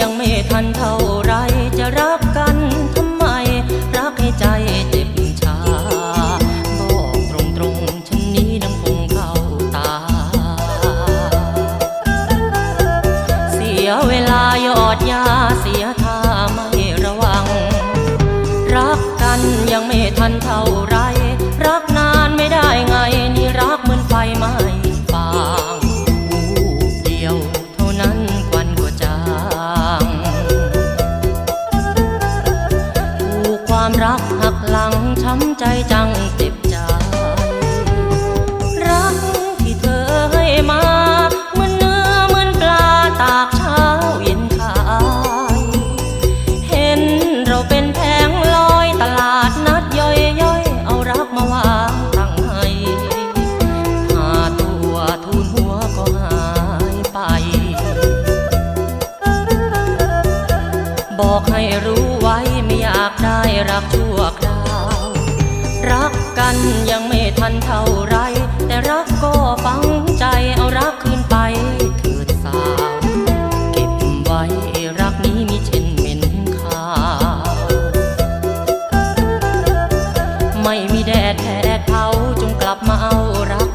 ยังไม่ทันเท่าไรจะรักกันทำไม รักให้ใจเจ็บชา บอกตรงๆฉันนี้ดังคงเข้าตา เสียเวลายอดยาเสียท่าไม่ระวัง รักกันยังไม่ทันเท่า ความรักหักหลังช้ำใจจังเจ็บใจรักที่เธอให้มาเหมือนเนื้อเหมือนปลาตากเช้าเย็นขายเห็นเราเป็นแผงลอยตลาดนัดย่อยย่อยๆเอารักมาวางตั้งให้หาตัวทูนหัวก็หายไป บอกให้รู้ไว้ อยากได้รักชั่วคราว รักกันยังไม่ทันเท่าไร แต่รักก็ฝังใจเอารักคืนไปเถิดสาว เก็บไว้รักนี้มีเช่นเหม็นขาว ไม่มีแดดแผดเผาจงกลับมาเอารัก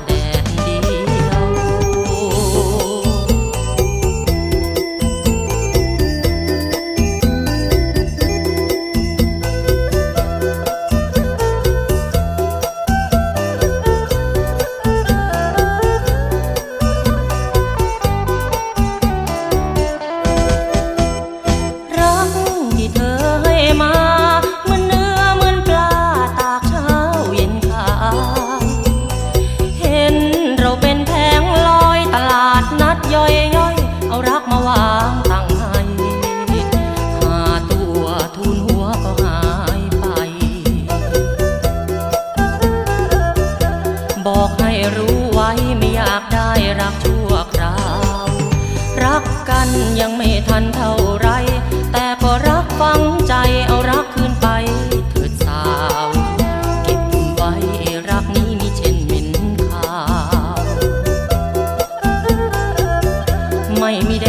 บอกให้รู้ไว้ไม่อยากได้รักชั่วคราว รักกันยังไม่ทันเท่าไร แต่ก็รักฟังใจเอารักคืนไปเถิดสาว เก็บไว้รักนี้มีเช่นเหม็นขาว ไม่มีแด